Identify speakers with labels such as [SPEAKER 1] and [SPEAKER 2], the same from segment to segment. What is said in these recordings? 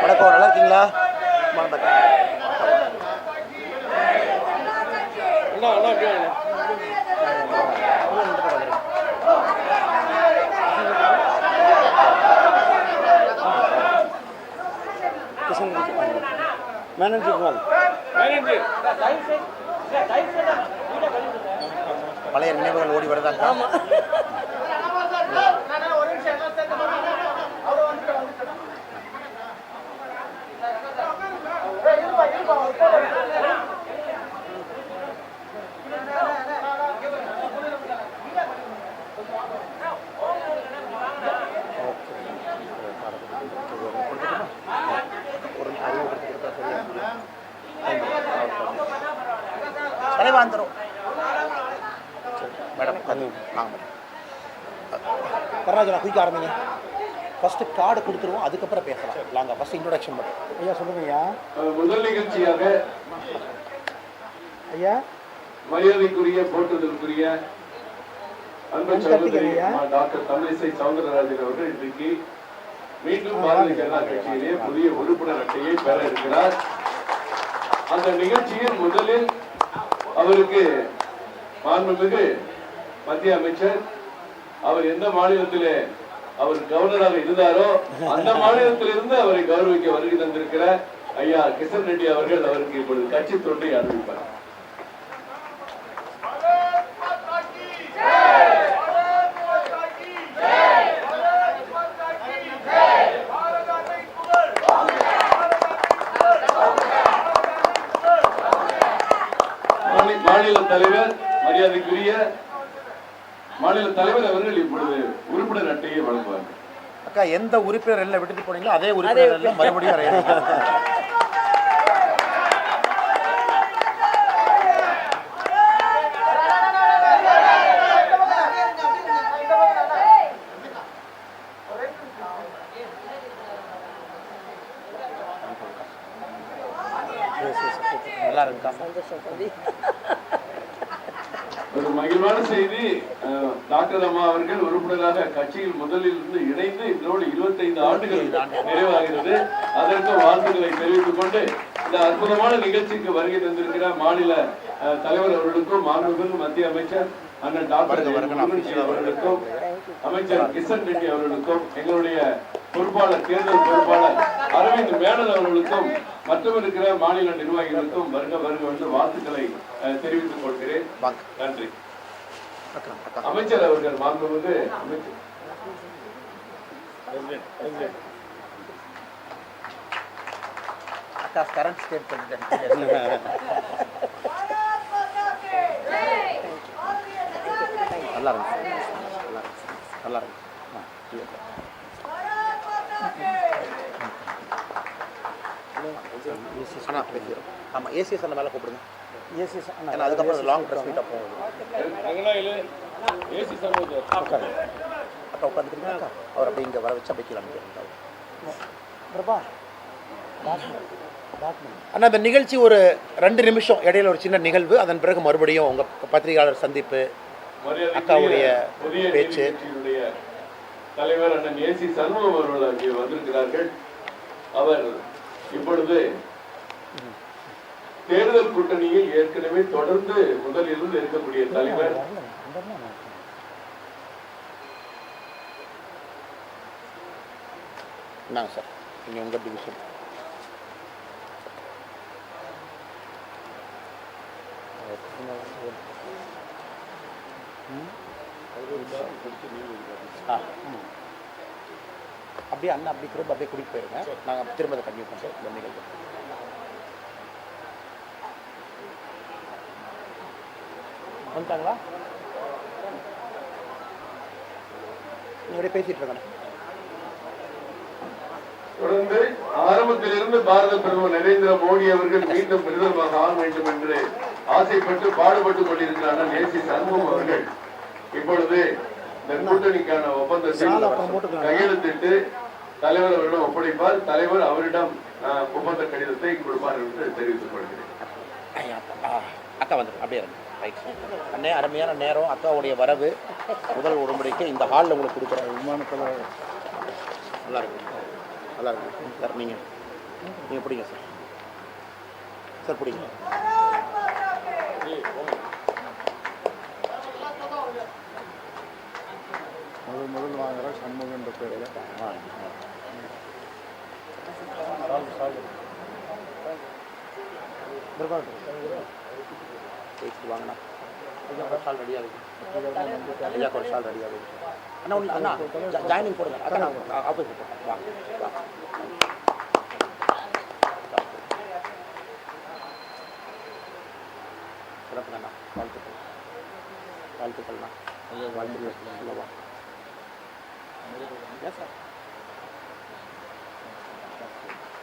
[SPEAKER 1] வணக்கம் நல்லா இருக்கீங்களா. மேனேஜர் பழைய நினைவுகள் ஓடி வருதாக்கா தலைவா வந்துடும் மேடம் அது வாங்க. மேடம் கருணாஜனா குயிக்க ஆரம்பிங்க. ஃபஸ்ட்டு கார்டு கொடுத்துருவோம் அதுக்கப்புறம் பேசலாம். லாங்க ஃபஸ்ட் இன்ட்ரோடக்ஷன் மட்டும். ஐயா சொல்லுங்க ஐயா.
[SPEAKER 2] முதல் நிகழ்ச்சியாக
[SPEAKER 1] ஐயா.
[SPEAKER 2] மரியாதைக்குரிய போற்றுதலுக்குரிய அன்பு சகோதரி டாக்டர் தமிழிசை சவுந்தரராஜன் அவர்கள் இன்றைக்கு மீண்டும் பாரதிய ஜனதா கட்சியிலே புதிய உறுப்பினர் அட்டையை பெற இருக்கிறார். அந்த நிகழ்ச்சியில் முதலில் அவருக்கு மாண்புமிகு மத்திய அமைச்சர் அவர் எந்த மாநிலத்திலே அவர் கவர்னராக இருந்தாரோ அந்த மாநிலத்திலிருந்து அவரை கௌரவிக்க வருகை தந்திருக்கிற ஐயா கிஷன் ரெட்டி அவர்கள் அவருக்கு இப்பொழுது கட்சி தொண்டை அறிவிப்பார் மாநில- மாநில தலைவர் மரியாதைக்குரிய மாநில தலைவர் அவர்கள் இப்பொழுது உறுப்பினர் அட்டையை வழங்குவார்
[SPEAKER 1] அக்கா எந்த உறுப்பினர் எல்லாம் விட்டுட்டு போனீங்களோ அதே உறுப்பினர் எல்லாம் மறுபடியும் வரையணும் நல்லா இருக்கா
[SPEAKER 2] ஒரு மகிழ்வான செய்தி டாக்டர் அம்மா அவர்கள் உறுப்பினராக கட்சியில் முதலில் இருந்து இணைந்து இதோடு 25 ஆண்டுகள் நிறைவாகிறது. அதற்கு வாழ்த்துக்களை தெரிவித்துக் கொண்டு இந்த அற்புதமான நிகழ்ச்சிக்கு வருகை தந்திருக்கிற மாநில தலைவர் அவர்களுக்கும் மாண்புமிகு மத்திய அமைச்சர் அண்ணன் டாக்டர் அவர்களுக்கும் அமைச்சர் கிஷன் ரெட்டி அவர்களுக்கும் எங்களுடைய பொறுப்பாளர் தேர்தல் பொறுப்பாளர் அரவிந்த் மேனன் அவர்களுக்கும் மற்றும் இருக்கிற மாநில நிர்வாகிகளுக்கும் வருக வருக என்று வாழ்த்துக்களை தெரிவித்துக் கொள்கிறேன். நன்றி. அமைச்சர் அவர்கள் மாண்புமிகு அமைச்சர்.
[SPEAKER 1] அக்கா கரண்ட் ஸ்டேட் பண்ணிட்டேன் நல்லா இருக்கு. நல்லா இருக்கு. ஆமாம் ஏசிஎஸ் அண்ணா மேலே கூப்பிடுங்க. ஏசிஎஸ் அண்ணா. அதுக்கப்புறம் லாங் ட்ரெஸ்
[SPEAKER 3] ரங்கநாயிலு ஏசி சமூக
[SPEAKER 1] அக்கா. உட்காந்துக்கிறீங்க அக்கா அவர் அப்படி இங்கே வர வச்சு அப்படியே கீழே அண்ணா இந்த நிகழ்ச்சி ஒரு ரெண்டு நிமிஷம் இடையில ஒரு சின்ன நிகழ்வு. அதன் பிறகு மறுபடியும் உங்கள் பத்திரிகையாளர் சந்திப்பு அக்காவுடைய பேச்சு.
[SPEAKER 2] தலைவர் அண்ணன் ஏசி சண்முகம் அவர்கள் அங்கே வந்திருக்கிறார்கள். அவர் இப்பொழுது தேர்தல் கூட்டணியில் ஏற்கனவே தொடர்ந்து முதலில் இருக்கக்கூடிய தலைவர்.
[SPEAKER 1] என்னங்க சார் நீங்கள் உங்கள் டிவிஷன் ஆ. ம். அப்படியே அண்ணா அப்படி திரும்ப அப்படியே கூட்டிகிட்டு போயிருங்க. நாங்கள் திரும்ப அதை கன்டினியூ பண்ணுறோம் இந்த நிகழ்வு. வந்துட்டாங்களா? நீ அப்படியே பேசிட்டு இருக்கண்ணா
[SPEAKER 2] தொடர்ந்து ஆரம்பத்திலிருந்து பாரத பிரதமர் நரேந்திர மோடி அவர்கள் மீண்டும் பிரதமராக ஆக வேண்டும் என்று ஆசைப்பட்டு பாடுபட்டுக் கொண்டிருக்கிற அண்ணன் ஏசி சண்முகம் அவர்கள். இப்பொழுது இந்த கூட்டணிக்கான ஒப்பந்தத்தை கையெழுத்திட்டு தலைவர் அவரிடம் ஒப்படைப்பார். தலைவர் அவரிடம் ஒப்பந்த கடிதத்தை கொடுப்பார் என்று தெரிவித்துக் கொள்கிறேன்.
[SPEAKER 1] அக்கா வந்துடும் அப்படியே ரைட் அண்ணே அருமையான நேரம் அக்காவுடைய வரவு முதல் உடம்படிக்கை இந்த ஹாலில் உங்களுக்கு கொடுக்குற விமானத்தில் நல்லா இருக்கு நல்லா இருக்கு சார் நீங்கள் நீங்கள் பிடிங்க சார் சார் பிடிங்க
[SPEAKER 4] முதல் முதல் வாங்குற சண்முகன்ற பேரில்
[SPEAKER 1] ஆ ஆ. ஜெயிச்சுட்டு வாங்கண்ணா ஐயா ஒரு சால் ரெடியாக இருக்கு. ஐயா ஒரு சால் ரெடியாக இருக்கு. அண்ணா ஒன்று அண்ணா ஜாயினிங் போடுங்க. அக்கா ஆப்போசிட் வாங்க வாங்க சிறப்புங்கண்ணா வாழ்த்துக்கள் வாழ்த்துக்கள்ண்ணா ஐயா வாழ்த்துக்கள். சொல்லவா ஏன் சார்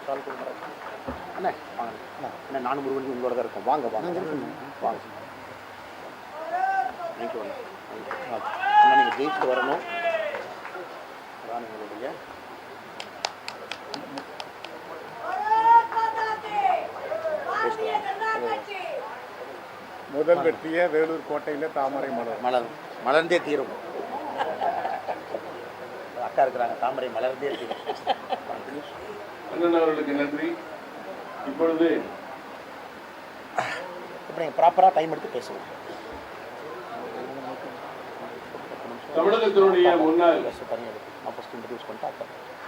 [SPEAKER 1] ஷால் கொடுங்க. அண்ணா வாங்க. அண்ணா அண்ணா நானும் முருகன் உங்களோட தான் இருக்கோம். வாங்க வாங்க. வாங்க. தேங்க்யூ அண்ணா. தேங்க்யூ. அண்ணா நீங்கள் ஜெயிச்சுட்டு வரணும். அதான் எங்களுடைய
[SPEAKER 4] முதல் வெற்றியே வேலூர் கோட்டையில் தாமரை மலர்.
[SPEAKER 1] மலர் மலர்ந்தே தீரும். அக்கா இருக்கிறாங்க தாமரை மலர்ந்தே தீரும்.
[SPEAKER 2] அண்ணன் அவர்களுக்கு நன்றி. இப்பொழுது
[SPEAKER 1] இப்போ நீங்கள் ப்ராப்பராக டைம் எடுத்து பேசுவோம்
[SPEAKER 2] தமிழகத்தினுடைய முன்னாள்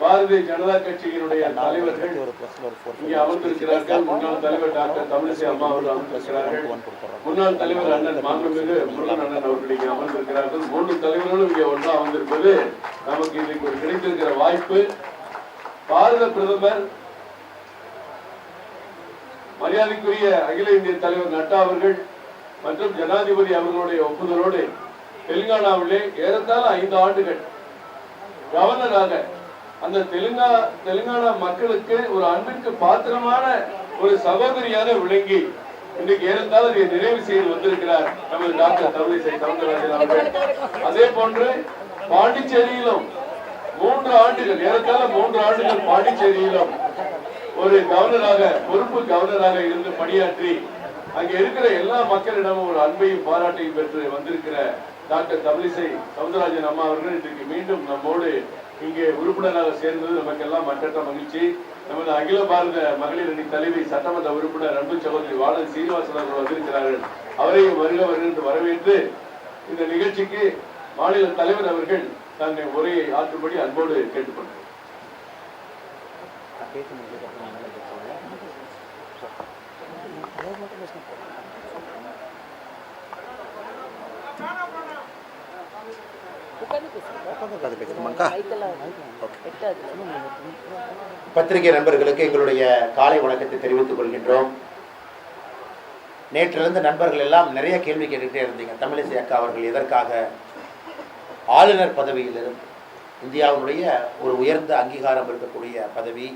[SPEAKER 2] பாரதிய ஜனதா கட்சியினுடைய தலைவர்கள் இங்கே அமர்ந்திருக்கிறார்கள். முன்னாள் தலைவர் டாக்டர் தமிழிசை அம்மா அவர்கள் அமர்ந்திருக்கிறார்கள். முன்னாள் தலைவர் அண்ணன் மாண்புமிகு முருகன் அண்ணன் அவர்கள் இங்கே அமர்ந்திருக்கிறார்கள். மூன்று தலைவர்களும் இங்கே ஒன்றா அமர்ந்திருப்பது நமக்கு இன்னைக்கு ஒரு கிடைத்திருக்கிற வாய்ப்பு. பாரத பிரதமர் மரியாதைக்குரிய அகில இந்திய தலைவர் நட்டா அவர்கள் மற்றும் ஜனாதிபதி அவர்களுடைய ஒப்புதலோடு தெலுங்கானாவிலே ஏறத்தாழ ஐந்து ஆண்டுகள் கவர்னராக அந்த தெலுங்கா தெலுங்கானா மக்களுக்கு ஒரு அன்பிற்கு பாத்திரமான ஒரு சகோதரியாக விளங்கி இன்றைக்கு ஏறத்தாழ அதை நிறைவு செய்து வந்திருக்கிறார் நமது டாக்டர் தமிழிசை சவுந்தரராஜன் அவர்கள். அதே போன்று பாண்டிச்சேரியிலும் மூன்று ஆண்டுகள் ஏறத்தாழ மூன்று ஆண்டுகள் பாண்டிச்சேரியிலும் ஒரு கவர்னராக பொறுப்பு கவர்னராக இருந்து பணியாற்றி அங்கே இருக்கிற எல்லா மக்களிடமும் ஒரு அன்பையும் பாராட்டையும் பெற்று வந்திருக்கிற டாக்டர் தமிழிசை சவுந்தரராஜன் அம்மா அவர்கள் இன்றைக்கு மீண்டும் நம்மோடு இங்கே உறுப்பினராக சேர்ந்தது. நமக்கெல்லாம் மற்றற்ற மகிழ்ச்சி. நமது அகில பாரத மகளிர் அணி தலைவி சட்டமன்ற உறுப்பினர் அன்பு சகோதரி வாழன் சீனிவாசன் அவர்கள் வந்திருக்கிறார்கள். அவரையும் வருக வருகின்ற என்று வரவேற்று இந்த நிகழ்ச்சிக்கு மாநில தலைவர் அவர்கள் தன்னை உரையை ஆற்றும்படி அன்போடு கேட்டுக்கொண்டார்
[SPEAKER 1] நான் பேச முடிஞ்சதுக்கப்புறம் நீங்கள் பேசுவாங்க மட்டும் பேசணும் பத்திரிகை நண்பர்களுக்கு எங்களுடைய காலை வணக்கத்தை தெரிவித்துக் கொள்கின்றோம். நேற்றிலிருந்து நண்பர்கள் எல்லாம் நிறைய கேள்வி கேட்டுக்கிட்டே இருந்தீங்க. தமிழிசை அக்கா அவர்கள் எதற்காக ஆளுநர் பதவியிலிருந்து இந்தியாவினுடைய ஒரு உயர்ந்த அங்கீகாரம் இருக்கக்கூடிய பதவி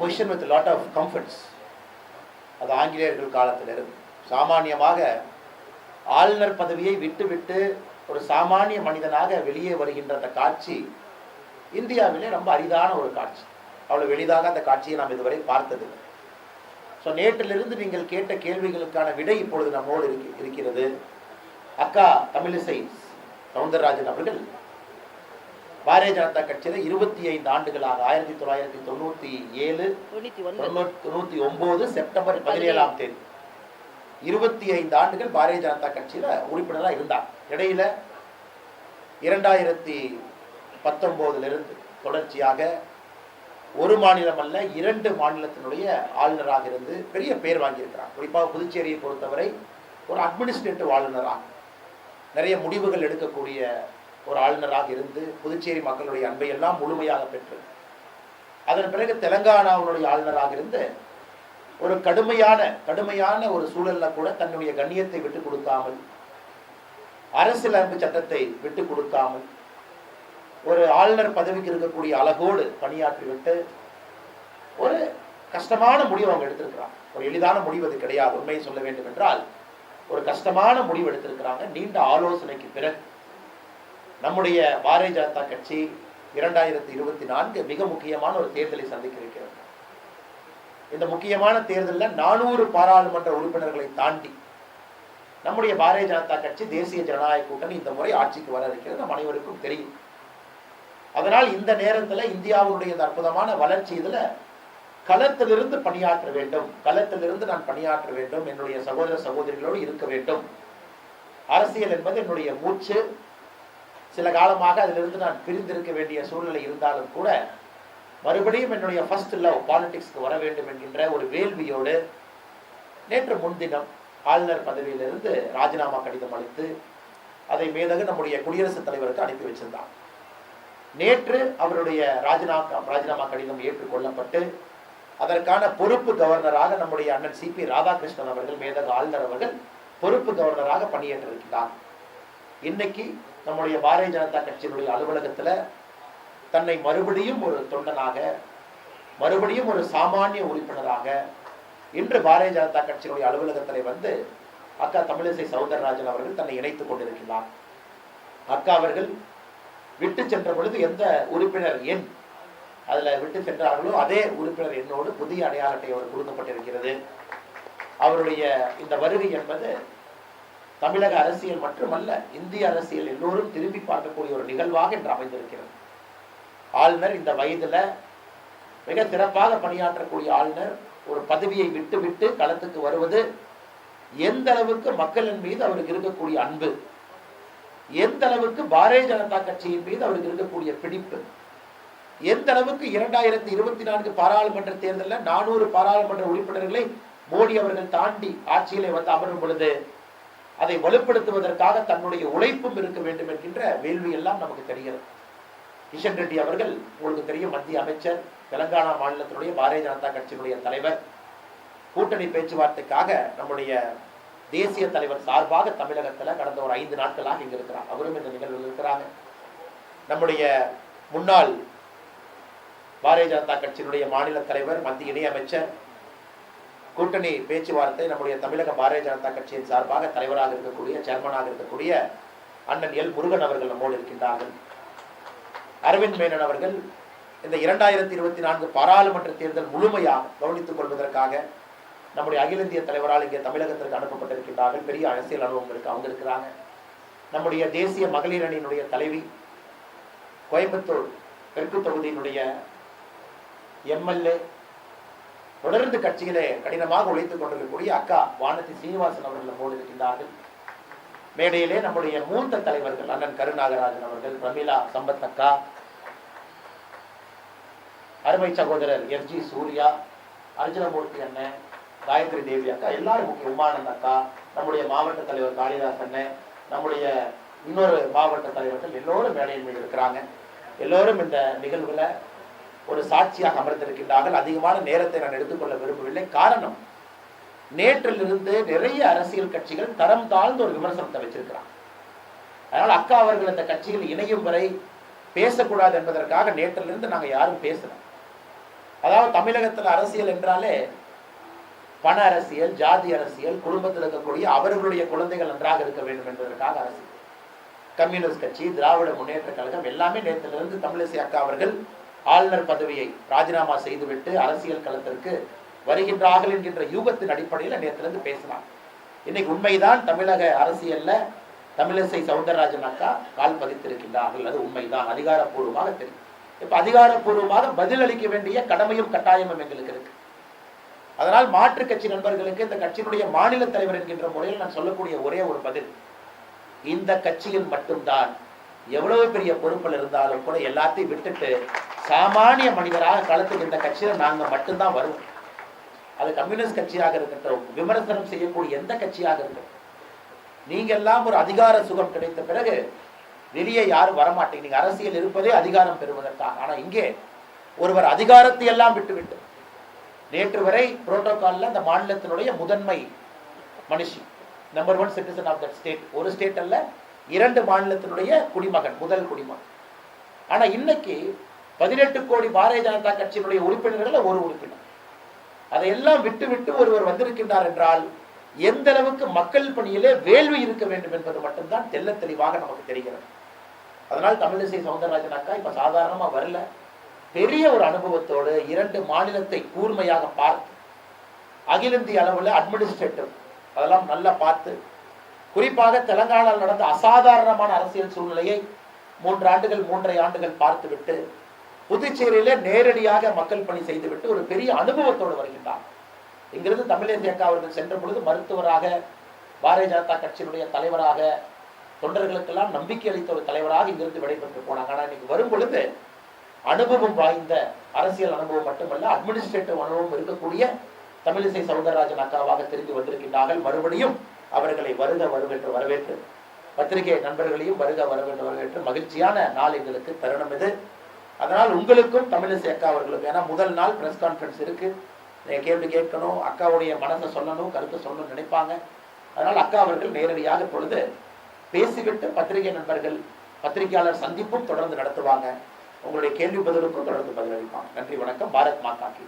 [SPEAKER 1] position with lot of comforts அது ஆங்கிலேயர்கள் காலத்திலிருந்து. சாமானியமாக ஆளுநர் பதவியை விட்டுவிட்டு ஒரு சாமானிய மனிதனாக வெளியே வருகின்ற அந்த காட்சி இந்தியாவிலே ரொம்ப அரிதான ஒரு காட்சி. அவ்வளோ எளிதாக அந்த காட்சியை நாம் இதுவரை பார்த்ததில்லை. ஸோ நேற்றிலிருந்து நீங்கள் கேட்ட கேள்விகளுக்கான விடை இப்பொழுது நம்மோடு இருக்கிறது. அக்கா தமிழிசை சவுந்தரராஜன் அவர்கள் பாரதிய ஜனதா கட்சியில் இருபத்தி ஐந்து ஆண்டுகளாக ஆயிரத்தி தொள்ளாயிரத்தி தொண்ணூத்தி ஏழு
[SPEAKER 5] தொண்ணூத்தி
[SPEAKER 1] தொண்ணூத்தி ஒன்பது செப்டம்பர் பதினேழாம் தேதி. இருபத்தி ஐந்து ஆண்டுகள் பாரதிய ஜனதா கட்சியில உறுப்பினராக இருந்தார். இடையில இரண்டாயிரத்தி பத்தொன்பதுல இருந்து தொடர்ச்சியாக ஒரு மாநிலம் அல்ல இரண்டு மாநிலத்தினுடைய ஆளுநராக இருந்து பெரிய பெயர் வாங்கியிருக்கிறார். குறிப்பாக புதுச்சேரியை பொறுத்தவரை ஒரு அட்மினிஸ்ட்ரேட்டிவ் ஆளுநராக நிறைய முடிவுகள் எடுக்கக்கூடிய ஒரு ஆளுநராக இருந்து புதுச்சேரி மக்களுடைய அன்பை எல்லாம் முழுமையாக பெற்று அதன் பிறகு தெலங்கானாவுடைய ஆளுநராக இருந்து ஒரு கடுமையான கடுமையான ஒரு சூழல்ல கூட தன்னுடைய கண்ணியத்தை விட்டு கொடுக்காமல் அரசியலமைப்பு சட்டத்தை விட்டு கொடுக்காமல் ஒரு ஆளுநர் பதவிக்கு இருக்கக்கூடிய அழகோடு பணியாற்றிவிட்டு ஒரு கஷ்டமான முடிவு அவங்க எடுத்திருக்கிறாங்க. ஒரு எளிதான முடிவு அது கிடையாது. உண்மையை சொல்ல வேண்டும் என்றால் ஒரு கஷ்டமான முடிவு எடுத்திருக்கிறாங்க. நீண்ட ஆலோசனைக்கு பிறகு நம்முடைய பாரதிய ஜனதா கட்சி இரண்டாயிரத்தி இருபத்தி நான்கு மிக முக்கியமான ஒரு தேர்தலை சந்திக்க இருக்கிறது இந்த முக்கியமான தேர்தலில் நானூறு பாராளுமன்ற உறுப்பினர்களை தாண்டி நம்முடைய பாரதிய ஜனதா கட்சி தேசிய ஜனநாயக கூட்டணி இந்த முறை ஆட்சிக்கு வர இருக்கிறது. நம் அனைவருக்கும் தெரியும். அதனால் இந்த நேரத்தில் இந்தியாவுடைய அற்புதமான வளர்ச்சி இதில் களத்திலிருந்து பணியாற்ற வேண்டும். களத்திலிருந்து நான் பணியாற்ற வேண்டும். என்னுடைய சகோதர சகோதரிகளோடு இருக்க வேண்டும். அரசியல் என்பது என்னுடைய மூச்சு. சில காலமாக அதிலிருந்து நான் பிரிந்திருக்க வேண்டிய சூழ்நிலை இருந்தாலும் கூட மறுபடியும் என்னுடைய ஃபர்ஸ்ட் லவ் பாலிடிக்ஸ்க்கு வர வேண்டும் என்கின்ற ஒரு வேள்வியோடு நேற்று முன்தினம் ஆளுநர் பதவியிலிருந்து ராஜினாமா கடிதம் அளித்து அதை மேதகு நம்முடைய குடியரசுத் தலைவருக்கு அனுப்பி வச்சிருந்தார் நேற்று அவருடைய ராஜினாமா ராஜினாமா கடிதம் ஏற்றுக்கொள்ளப்பட்டு அதற்கான பொறுப்பு கவர்னராக நம்முடைய அண்ணன் சிபி ராதாகிருஷ்ணன் அவர்கள் மேதக ஆளுநர் அவர்கள் பொறுப்பு கவர்னராக பணியேற்றிருக்கிறார். இன்னைக்கு நம்முடைய பாரதிய ஜனதா கட்சியினுடைய அலுவலகத்தில் தன்னை மறுபடியும் ஒரு தொண்டனாக மறுபடியும் ஒரு சாமானிய உறுப்பினராக இன்று பாரதிய ஜனதா கட்சியினுடைய அலுவலகத்திலே வந்து அக்கா தமிழிசை சவுந்தரராஜன் அவர்கள் தன்னை இணைத்துக் கொண்டிருக்கிறார் அக்கா அவர்கள் விட்டு சென்ற பொழுது எந்த உறுப்பினர் எண் அதில் விட்டு சென்றார்களோ அதே உறுப்பினர் எண்ணோடு புதிய அடையாள அட்டை அவர் கொடுக்கப்பட்டிருக்கிறது. அவருடைய இந்த வருகை என்பது தமிழக அரசியல் மட்டுமல்ல இந்திய அரசியல் எல்லோரும் திரும்பி பார்க்கக்கூடிய ஒரு நிகழ்வாக இன்று அமைந்திருக்கிறது. ஆளுநர் இந்த வயதுல மிக சிறப்பாக பணியாற்றக்கூடிய ஆளுநர் ஒரு பதவியை விட்டு விட்டு களத்துக்கு வருவது எந்த அளவுக்கு மக்களின் மீது அவருக்கு இருக்கக்கூடிய அன்பு எந்த அளவுக்கு பாரதிய ஜனதா கட்சியின் மீது அவருக்கு இருக்கக்கூடிய பிடிப்பு எந்த அளவுக்கு இரண்டாயிரத்தி இருபத்தி நான்கு பாராளுமன்ற தேர்தலில் நானூறு பாராளுமன்ற உறுப்பினர்களை மோடி அவர்கள் தாண்டி ஆட்சியிலே வந்து அமரும் பொழுது அதை வலுப்படுத்துவதற்காக தன்னுடைய உழைப்பும் இருக்க வேண்டும் என்கின்ற வேள்வி எல்லாம் நமக்கு தெரிகிறது. கிஷன் ரெட்டி அவர்கள் உங்களுக்கு தெரியும் மத்திய அமைச்சர் தெலங்கானா மாநிலத்தினுடைய பாரதிய ஜனதா கட்சியினுடைய தலைவர். கூட்டணி பேச்சுவார்த்தைக்காக நம்முடைய தேசிய தலைவர் சார்பாக தமிழகத்தில் கடந்த ஒரு ஐந்து நாட்களாக இங்கே இருக்கிறார். அவரும் இந்த நிகழ்வில் இருக்கிறாங்க. நம்முடைய முன்னாள் பாரதிய ஜனதா கட்சியினுடைய மாநில தலைவர் மத்திய இணையமைச்சர் கூட்டணி பேச்சுவார்த்தை நம்முடைய தமிழக பாரதிய ஜனதா கட்சியின் சார்பாக தலைவராக இருக்கக்கூடிய சேர்மனாக இருக்கக்கூடிய அண்ணன் எல் முருகன் அவர்கள் நம்மோடு இருக்கின்றார்கள். அரவிந்த் மேனன் அவர்கள் இந்த இரண்டாயிரத்தி இருபத்தி நான்கு பாராளுமன்ற தேர்தல் முழுமையாக கவனித்துக் கொள்வதற்காக நம்முடைய அகில இந்திய தலைவரால் இங்கே தமிழகத்திற்கு அனுப்பப்பட்டிருக்கின்றார்கள். பெரிய அரசியல் அனுபவம் இருக்கு அவங்க இருக்கிறாங்க. நம்முடைய தேசிய மகளிர் அணியினுடைய தலைவி கோயம்புத்தூர் தெற்கு தொகுதியினுடைய எம்எல்ஏ தொடர்ந்து கட்சியிலே கடினமாக உழைத்துக் கொண்டிருக்கக்கூடிய அக்கா வானதி சீனிவாசன் அவர்கள் நம்மோடு இருக்கின்றார்கள். மேடையிலே நம்முடைய மூத்த தலைவர்கள் அண்ணன் கருநாகராஜன் அவர்கள் பிரமிளா சம்பத் அக்கா அருமை சகோதரர் எஸ் ஜி சூர்யா அர்ஜுனமூர்த்தி அண்ணன் காயத்ரி தேவி அக்கா எல்லாரும் முக்கிய உமானந்த அக்கா நம்முடைய மாவட்ட தலைவர் காளிதாஸ் அண்ணன் நம்முடைய இன்னொரு மாவட்ட தலைவர்கள் எல்லோரும் மேடையின் மீது இருக்கிறாங்க. எல்லோரும் இந்த நிகழ்வுல ஒரு சாட்சியாக அமர்ந்திருக்கின்றார்கள். அதிகமான நேரத்தை நான் எடுத்துக்கொள்ள விரும்பவில்லை. காரணம் நேற்றிலிருந்து நிறைய அரசியல் கட்சிகள் தரம் தாழ்ந்த ஒரு விமர்சனத்தை வச்சிருக்கிறாங்க. அதனால் அக்கா அவர்கள் இந்த கட்சியில் இணையும் வரை பேசக்கூடாது என்பதற்காக நேற்றிலிருந்து நாங்க யாரும் பேசல. அதாவது தமிழகத்தில் அரசியல் என்றாலே பண அரசியல் ஜாதி அரசியல் குடும்பத்தில் இருக்கக்கூடிய அவர்களுடைய குழந்தைகள் நன்றாக இருக்க வேண்டும் என்பதற்காக அரசியல். கம்யூனிஸ்ட் கட்சி திராவிட முன்னேற்ற கழகம் எல்லாமே நேற்றிலிருந்து தமிழிசை அக்கா அவர்கள் ஆளுநர் பதவியை ராஜினாமா செய்துவிட்டு அரசியல் களத்திற்கு வருகின்றார்கள் என்கின்ற யூகத்தின் அடிப்படையில் நேற்றிலிருந்து பேசினார். இன்னைக்கு உண்மைதான் தமிழக அரசியல்ல தமிழிசை சவுந்தரராஜன் அக்கா கால் பதித்திருக்கின்றார்கள். அது உண்மைதான் அதிகாரப்பூர்வமாக தெரியும். இப்ப அதிகாரப்பூர்வமாக பதில் அளிக்க வேண்டிய கடமையும் கட்டாயமும் எங்களுக்கு இருக்கு. அதனால் மாற்றுக் கட்சி நண்பர்களுக்கு இந்த கட்சியினுடைய மாநில தலைவர் என்கின்ற முறையில் நான் சொல்லக்கூடிய ஒரே ஒரு பதில் இந்த கட்சியில் மட்டும்தான். எவ்வளவு பெரிய பொறுப்பில் இருந்தாலும் கூட எல்லாத்தையும் விட்டுட்டு சாமானிய மனிதராக களத்துக்கு இந்த கட்சியில நாங்க மட்டும்தான் வருவோம். அது கம்யூனிஸ்ட் கட்சியாக இருக்கட்டும் விமர்சனம் செய்யக்கூடிய எந்த கட்சியாக இருக்கட்டும். நீங்க எல்லாம் ஒரு அதிகார சுகம் கிடைத்த பிறகு வெளியே யாரும் வரமாட்டீங்க. நீங்க அரசியல் இருப்பதே அதிகாரம் பெறுவதற்காக. ஆனா இங்கே ஒருவர் அதிகாரத்தை எல்லாம் விட்டுவிட்டு நேற்று வரை புரோட்டோகால்ல அந்த மாநிலத்தினுடைய முதன்மை மனுஷி number one citizen of that state ஒரு ஸ்டேட் அல்ல இரண்டு மாநிலத்தினுடைய குடிமகன் முதல் குடிமகன். ஆனா இன்னைக்கு பதினெட்டு கோடி பாரதிய ஜனதா கட்சியினுடைய உறுப்பினர்கள் ஒரு உறுப்பினர். அதையெல்லாம் விட்டு விட்டு ஒருவர் வந்திருக்கின்றார் என்றால் எந்த அளவுக்கு மக்கள் பணியிலே வேள்வி இருக்க வேண்டும் என்பது மட்டும்தான் தெல்ல தெளிவாக நமக்கு தெரிகிறது. அதனால் தமிழிசை சவுந்தரராஜன் அக்கா இப்ப சாதாரணமா வரல. பெரிய ஒரு அனுபவத்தோடு இரண்டு மாநிலத்தை கூர்மையாக பார்த்து அகில இந்திய அளவில் அட்மினிஸ்ட்ரேட்டிவ் அதெல்லாம் நல்லா பார்த்து குறிப்பாக தெலங்கானாவில் நடந்த அசாதாரணமான அரசியல் சூழ்நிலையை மூன்று ஆண்டுகள் மூன்றரை ஆண்டுகள் பார்த்துவிட்டு புதுச்சேரியில நேரடியாக மக்கள் பணி செய்துவிட்டு ஒரு பெரிய அனுபவத்தோடு வருகின்றார். இங்கிருந்து தமிழேசி அக்கா அவர்கள் சென்ற பொழுது மருத்துவராக பாரதிய ஜனதா கட்சியினுடைய தலைவராக தொண்டர்களுக்கெல்லாம் நம்பிக்கை அளித்த ஒரு தலைவராக இங்கிருந்து விடைபெற்று போனாங்க. ஆனால் இன்னைக்கு வரும் பொழுது அனுபவம் வாய்ந்த அரசியல் அனுபவம் மட்டுமல்ல அட்மினிஸ்ட்ரேட்டிவ் அனுபவம் இருக்கக்கூடிய தமிழிசை சவுந்தரராஜன் அக்காவாக திரும்பி வந்திருக்கின்றார்கள். மறுபடியும் அவர்களை வருக வருவென்று வரவேற்று பத்திரிகை நண்பர்களையும் வருக வரவேற்று வரவேற்று மகிழ்ச்சியான நாள் எங்களுக்கு தருணம் இது. அதனால் உங்களுக்கும் தமிழிசை அக்கா அவர்களுக்கும் ஏன்னா முதல் நாள் ப்ரெஸ் கான்ஃபரன்ஸ் இருக்கு. நீங்கள் கேள்வி கேட்கணும் அக்காவுடைய மனசை சொல்லணும் கருத்தை சொல்லணும்னு நினைப்பாங்க. அதனால் அக்கா அவர்கள் நேரடியாக பொழுது பேசிவிட்டு பத்திரிகை நண்பர்கள் பத்திரிகையாளர் சந்திப்பும் தொடர்ந்து நடத்துவாங்க. உங்களுடைய கேள்வி பதிலுக்கும் தொடர்ந்து பதிலளிப்பாங்க. நன்றி வணக்கம். பாரத் மாதா கி